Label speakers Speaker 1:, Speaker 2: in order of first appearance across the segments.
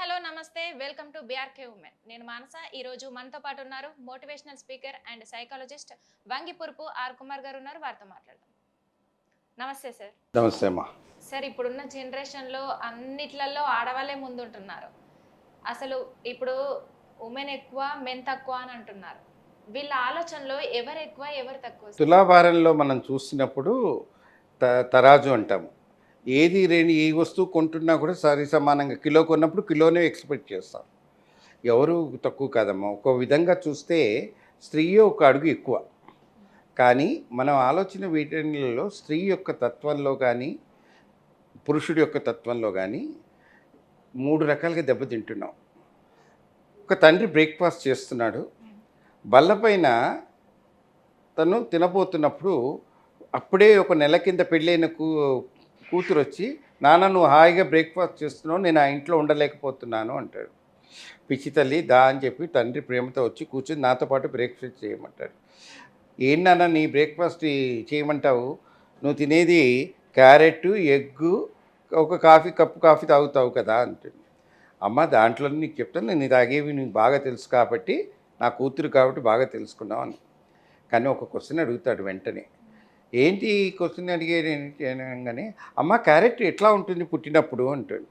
Speaker 1: Hello నమస్తే. Welcome to BRK women నేను మానస. ఈ రోజు మనతో పాటు ఉన్నారు motivational speaker and psychologist Vangipurupu R Kumar garu ఉన్నారు. వారితో మాట్లాడదాం. నమస్తే సార్.
Speaker 2: నమస్తే అమ్మా.
Speaker 1: సార్ ఇప్పుడున్న జనరేషన్లో అన్నిట్లలో ఆడవాళ్ళే ముందుంటున్నారు. అసలు ఇప్పుడు ఉమెన్ ఎక్కువ మెన్ తక్కువ అని అంటున్నారు. వీళ్ళ ఆలోచనలో ఎవరు ఎక్కువ ఎవరు తక్కువ?
Speaker 2: తులాభారంలో మనం చూసినప్పుడు తరాజు అంటాము. ఏది లేని ఏ వస్తువు కొంటున్నా కూడా సరి సమానంగా కిలో కొన్నప్పుడు కిలోనే ఎక్స్పెక్ట్ చేస్తాం. ఎవరు తక్కువ కాదమ్మా. ఒక విధంగా చూస్తే స్త్రీ ఒక అడుగు ఎక్కువ. కానీ మనం ఆలోచన వీటిలో స్త్రీ యొక్క తత్వంలో కానీ పురుషుడి యొక్క తత్వంలో కానీ మూడు రకాలుగా దెబ్బతింటున్నాం. ఒక తండ్రి బ్రేక్ఫాస్ట్ చేస్తున్నాడు. బల్లపైన తను తినబోతున్నప్పుడు అప్పుడే ఒక నెల కింద పెళ్ళైన కూ కూతురు వచ్చి నాన్న నువ్వు హాయిగా బ్రేక్ఫాస్ట్ చేస్తున్నావు నేను ఆ ఇంట్లో ఉండలేకపోతున్నాను అంటాడు. పిచ్చి తల్లి దా అని చెప్పి తండ్రి ప్రేమతో వచ్చి కూర్చొని నాతో పాటు బ్రేక్ఫాస్ట్ చేయమంటాడు. ఏం నాన్న నీ బ్రేక్ఫాస్ట్ చేయమంటావు? నువ్వు తినేది క్యారెట్ ఎగ్గు ఒక కాఫీ కప్పు కాఫీ తాగుతావు కదా అంటుంది అమ్మ దాంట్లో నీకు చెప్తాను నేను తాగేవి నీకు బాగా తెలుసు కాబట్టి నా కూతురు కాబట్టి బాగా తెలుసుకున్నావు అని. కానీ ఒక క్వశ్చన్ అడుగుతాడు వెంటనే. ఏంటి క్వశ్చన్ అడిగేది ఏంటి అనగానే అమ్మ క్యారెట్ ఎట్లా ఉంటుంది పుట్టినప్పుడు? అంటాడు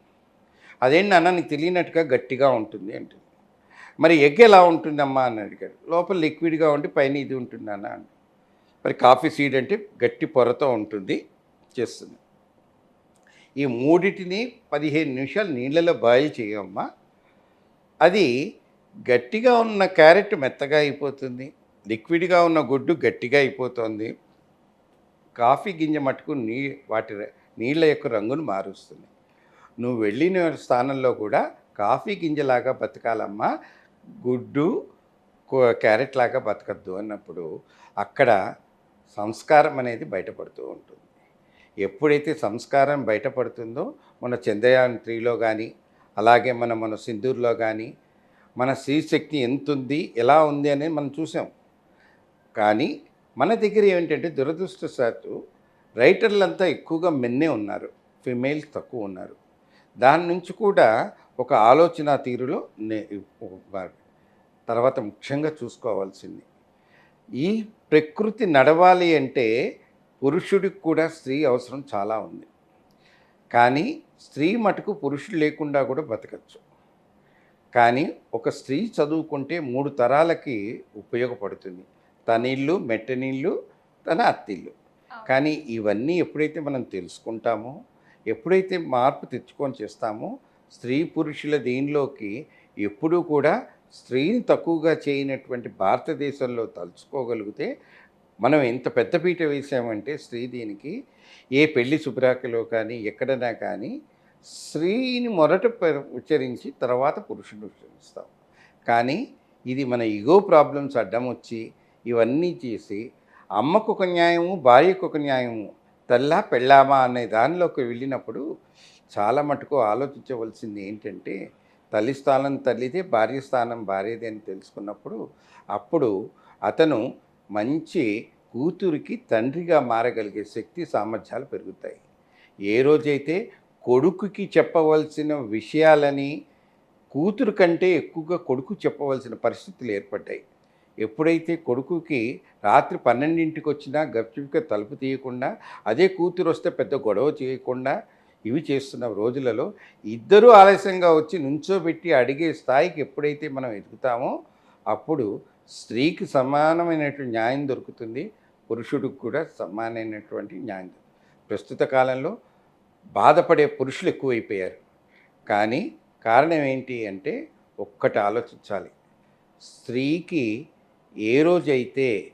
Speaker 2: అదేంటి నాన్న నీకు తెలియనట్టుగా గట్టిగా ఉంటుంది అంటుంది. మరి ఎగ్ ఎలా ఉంటుందమ్మా? అని అడిగాడు. లోపల లిక్విడ్గా ఉండి పైన ఇది ఉంటుంది అన్న మరి కాఫీ సీడ్ అంటే గట్టి పొరతో ఉంటుంది చేస్తుంది. ఈ మూడిటిని పదిహేను నిమిషాలు నీళ్ళలో బాయిల్ చేయమ్మా. అది గట్టిగా ఉన్న క్యారెట్ మెత్తగా అయిపోతుంది. లిక్విడ్గా ఉన్న గుడ్డు గట్టిగా అయిపోతుంది. కాఫీ గింజ మటుకు నీ వాటి నీళ్ళ యొక్క రంగును మారుస్తుంది. నువ్వు వెళ్ళిన స్థానంలో కూడా కాఫీ గింజలాగా బతకాలమ్మా. గుడ్డు క్యారెట్ లాగా బతకద్దు అన్నప్పుడు అక్కడ సంస్కారం అనేది బయటపడుతూ ఉంటుంది. ఎప్పుడైతే సంస్కారం బయటపడుతుందో మన చంద్రయాన్ త్రీలో కానీ అలాగే మన మన సింధూర్లో కానీ మన శక్తి ఎంత ఉంది ఎలా ఉంది అనేది మనం చూసాం. కానీ మన దగ్గర ఏమిటంటే దురదృష్టశాత్తు రైటర్లంతా ఎక్కువగా మెన్నే ఉన్నారు ఫిమేల్స్ తక్కువ ఉన్నారు. దాని నుంచి కూడా ఒక ఆలోచన తీరులో నే తర్వాత ముఖ్యంగా చూసుకోవాల్సింది. ఈ ప్రకృతి నడవాలి అంటే పురుషుడికి కూడా స్త్రీ అవసరం చాలా ఉంది. కానీ స్త్రీ మటుకు పురుషుడు లేకుండా కూడా బతకచ్చు. కానీ ఒక స్త్రీ చదువుకుంటే మూడు తరాలకి ఉపయోగపడుతుంది. తన ఇల్లు మెట్టనిల్లు తన అత్తిల్లు కానీ ఇవన్నీ ఎప్పుడైతే మనం తెలుసుకుంటామో ఎప్పుడైతే మార్పు తెచ్చుకొని చేస్తామో స్త్రీ పురుషుల దీనిలోకి ఎప్పుడూ కూడా స్త్రీని తక్కువగా చేయనటువంటి భారతదేశంలో తలుచుకోగలిగితే మనం ఎంత పెద్దపీట వేసామంటే స్త్రీ దీనికి ఏ పెళ్ళి శుభ్రాకలో కానీ ఎక్కడైనా కానీ స్త్రీని మొదట ఉచ్చరించి తర్వాత పురుషుని ఉచ్చరిస్తాం. కానీ ఇది మన ఇగో ప్రాబ్లమ్స్ అడ్డం వచ్చి ఇవన్నీ చేసి అమ్మకు ఒక న్యాయము భార్యకు ఒక న్యాయము తల్లా పెళ్ళామా అనే దానిలోకి వెళ్ళినప్పుడు చాలా మటుకు ఆలోచించవలసింది ఏంటంటే తల్లి స్థానం తల్లిదే భార్య స్థానం భార్యదే అని తెలుసుకున్నప్పుడు అప్పుడు అతను మంచి కూతురికి తండ్రిగా మారగలిగే శక్తి సామర్థ్యాలు పెరుగుతాయి. ఏ రోజైతే కొడుకుకి చెప్పవలసిన విషయాలని కూతురు కంటే ఎక్కువగా కొడుకు చెప్పవలసిన పరిస్థితులు ఏర్పడ్డాయి. ఎప్పుడైతే కొడుకుకి రాత్రి పన్నెండింటికి వచ్చినా గప్చుగా తలుపు తీయకుండా అదే కూతురు వస్తే పెద్ద గొడవ చేయకుండా ఇవి చేస్తున్న రోజులలో ఇద్దరూ ఆలస్యంగా వచ్చి నుంచోబెట్టి అడిగే స్థాయికి ఎప్పుడైతే మనం ఎదుగుతామో అప్పుడు స్త్రీకి సమానమైనటువంటి న్యాయం దొరుకుతుంది పురుషుడికి కూడా సమానమైనటువంటి న్యాయం దొరుకుతుంది. ప్రస్తుత కాలంలో బాధపడే పురుషులు ఎక్కువైపోయారు. కానీ కారణం ఏంటి అంటే ఒక్కటి ఆలోచించాలి. స్త్రీకి ఏ రోజైతే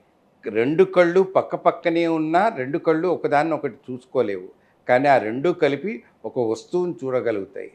Speaker 2: రెండు కళ్ళు పక్క పక్కనే ఉన్నా రెండు కళ్ళు ఒకదాన్ని ఒకటి చూసుకోలేవు. కానీ ఆ రెండు కలిపి ఒక వస్తువుని చూడగలుగుతాయి.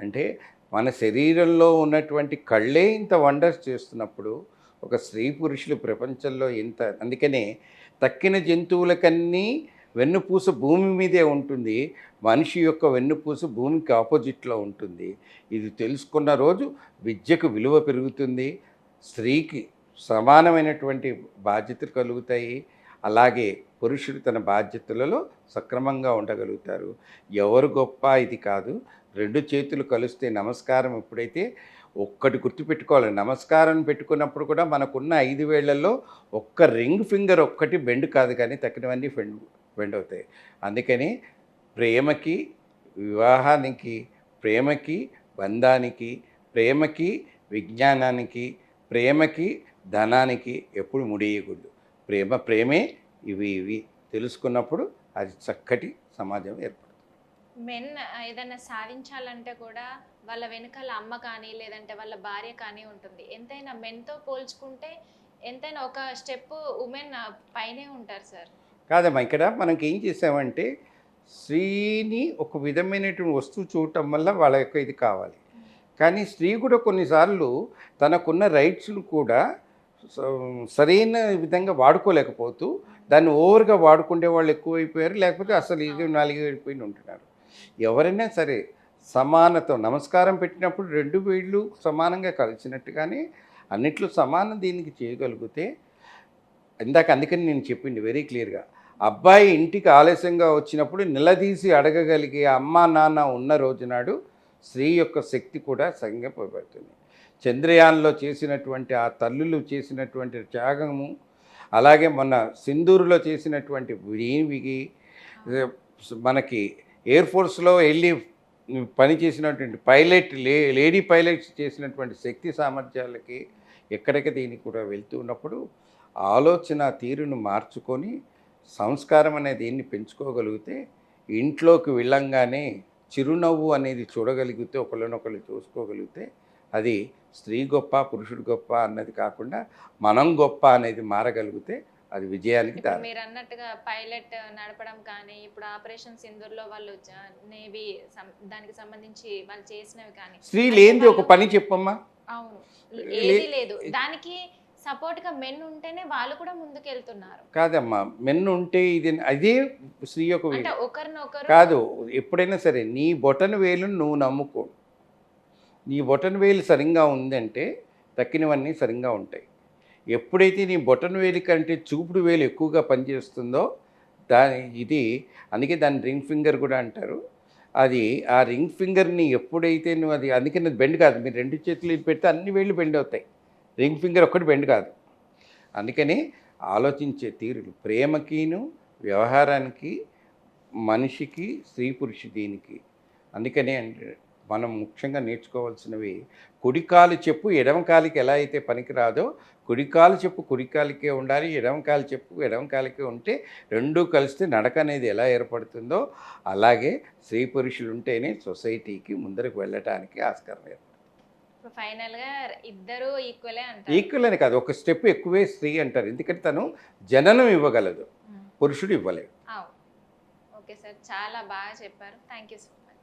Speaker 2: అంటే మన శరీరంలో ఉన్నటువంటి కళ్ళే ఇంత వండర్స్ చేస్తున్నప్పుడు ఒక స్త్రీ పురుషులు ప్రపంచంలో ఇంత అందుకనే తక్కిన జంతువులకన్నీ వెన్నుపూస భూమి మీదే ఉంటుంది. మనిషి యొక్క వెన్నుపూస భూమికి ఆపోజిట్లో ఉంటుంది. ఇది తెలుసుకున్న రోజు విద్యకు విలువ పెరుగుతుంది. స్త్రీకి సమానమైనటువంటి బాధ్యతలు కలుగుతాయి. అలాగే పురుషుడు తన బాధ్యతలలో సక్రమంగా ఉండగలుగుతారు. ఎవరు గొప్ప ఇది కాదు. రెండు చేతులు కలిస్తే నమస్కారం ఎప్పుడైతే ఒక్కటి గుర్తుపెట్టుకోవాలి. నమస్కారం పెట్టుకున్నప్పుడు కూడా మనకున్న ఐదు వేళ్ళలో ఒక్క రింగ్ ఫింగర్ ఒక్కటి బెండ్ కాదు కానీ తక్కినవన్నీ బెండ్ బెండ్ అవుతాయి అందుకని ప్రేమకి వివాహానికి ప్రేమకి బంధానికి ప్రేమకి విజ్ఞానానికి ప్రేమకి ధనానికి ఎప్పుడు ముడియకూడదు. ప్రేమ ప్రేమే ఇవి ఇవి తెలుసుకున్నప్పుడు అది చక్కటి సమాజం ఏర్పడుతుంది.
Speaker 1: మెన్ ఏదైనా సాధించాలంటే కూడా వాళ్ళ వెనకాల అమ్మ కానీ లేదంటే వాళ్ళ భార్య కానీ ఉంటుంది. ఎంతైనా మెన్తో పోల్చుకుంటే ఎంతైనా ఒక స్టెప్ ఉమెన్ పైనే ఉంటారు సార్.
Speaker 2: కాదమ్మా ఇక్కడ మనకి ఏం చేసామంటే స్త్రీని ఒక విధమైనటువంటి వస్తువు చూడటం వల్ల వాళ్ళ యొక్క ఇది కావాలి. కానీ స్త్రీ కూడా కొన్నిసార్లు తనకున్న రైట్స్ను కూడా సరైన విధంగా వాడుకోలేకపోతూ దాన్ని ఓవర్గా వాడుకునే వాళ్ళు ఎక్కువైపోయారు. లేకపోతే అసలు ఇది నాలుగు అయిపోయి ఉంటున్నారు. ఎవరైనా సరే సమానత నమస్కారం పెట్టినప్పుడు రెండు వేళ్ళు సమానంగా కలిసినట్టుగానే అన్నిట్లో సమానం దీనికి చేయగలిగితే ఇందాక అందుకని నేను చెప్పింది వెరీ క్లియర్గా అబ్బాయి ఇంటికి ఆలస్యంగా వచ్చినప్పుడు నిలదీసి అడగగలిగే అమ్మా నాన్న ఉన్న రోజునాడు స్త్రీ యొక్క శక్తి కూడా సంగపడుతుంది చంద్రయాన్లో చేసినటువంటి ఆ తల్లులు చేసినటువంటి త్యాగము అలాగే మన సింధూరులో చేసినటువంటి వీవికి మనకి ఎయిర్ ఫోర్స్లో వెళ్ళి పని చేసినటువంటి పైలట్ లే లేడీ పైలట్స్ చేసినటువంటి శక్తి సామర్థ్యాలకి ఎక్కడికి దీనికి కూడా వెళ్తూ ఉన్నప్పుడు ఆలోచన తీరును మార్చుకొని సంస్కారం అనే దీన్ని పెంచుకోగలిగితే ఇంట్లోకి వెళ్ళంగానే చిరునవ్వు అనేది చూడగలిగితే ఒకళ్ళనొకళ్ళు చూసుకోగలిగితే అది స్త్రీ గొప్ప పురుషుడు గొప్ప అన్నది కాకుండా మనం గొప్ప అనేది మారగలిగితే అది విజయానికి
Speaker 1: మీరు అన్నట్టుగా పైలట్ నడపడం కానీ ఇప్పుడు ఆపరేషన్ సింధూర్లో వాళ్ళు నేవీ దానికి సంబంధించి వాళ్ళు చేసినవి కానీ
Speaker 2: స్త్రీ లేనిది ఒక పని చెప్పమ్మా.
Speaker 1: అవును. ఏది లేదు. దానికి సపోర్ట్గా మెన్ ఉంటేనే వాళ్ళు కూడా ముందుకు వెళ్తున్నారు
Speaker 2: కాదమ్మా. మెన్ను ఉంటే ఇది అదే స్త్రీ యొక్క వేలు
Speaker 1: ఒకరినొకరు
Speaker 2: కాదు. ఎప్పుడైనా సరే నీ బొటన వేలును నువ్వు నమ్ముకో. నీ బొటన్ వేలు సరిగ్గా ఉందంటే తక్కినవన్నీ సరిగ్గా ఉంటాయి. ఎప్పుడైతే నీ బొటన్ వేలు కంటే చూపుడు వేలు ఎక్కువగా పనిచేస్తుందో దాని ఇది అందుకే దాన్ని రింగ్ ఫింగర్ కూడా అంటారు. అది ఆ రింగ్ ఫింగర్ని ఎప్పుడైతే నువ్వు అది అందుకే అది బెండ్ కాదు. మీరు రెండు చేతులు ఇది పెడితే అన్ని వేళ్ళు బెండ్ అవుతాయి. రింగ్ ఫింగర్ ఒక్కటి బెండ్ కాదు. అందుకని ఆలోచించే తీరులు. ప్రేమకిను వ్యవహారానికి మనిషికి స్త్రీ పురుషు దీనికి అందుకనే అంటే మనం ముఖ్యంగా నేర్చుకోవాల్సినవి కుడికాలు చెప్పు ఎడమ కాలికి ఎలా అయితే పనికిరాదో కుడికాలు చెప్పు కుడికాలికే ఉండాలి ఎడమ కాలు చెప్పు ఎడమ కాలికే ఉంటే రెండూ కలిస్తే నడక అనేది ఎలా ఏర్పడుతుందో అలాగే స్త్రీ పురుషులు ఉంటేనే సొసైటీకి ముందరకు వెళ్ళటానికి ఆస్కారం ఏర్పడుతుంది.
Speaker 1: ఇప్పుడు ఫైనల్గా ఇద్దరు ఈక్వలే అంటారు.
Speaker 2: ఈక్వల్ అని కాదు ఒక స్టెప్ ఎక్కువే స్త్రీ అంటారు. ఎందుకంటే తను జననం ఇవ్వగలదు. పురుషుడు ఇవ్వలేడు.
Speaker 1: అవును ఓకే సార్ చాలా బాగా చెప్పారు. Thank you sir.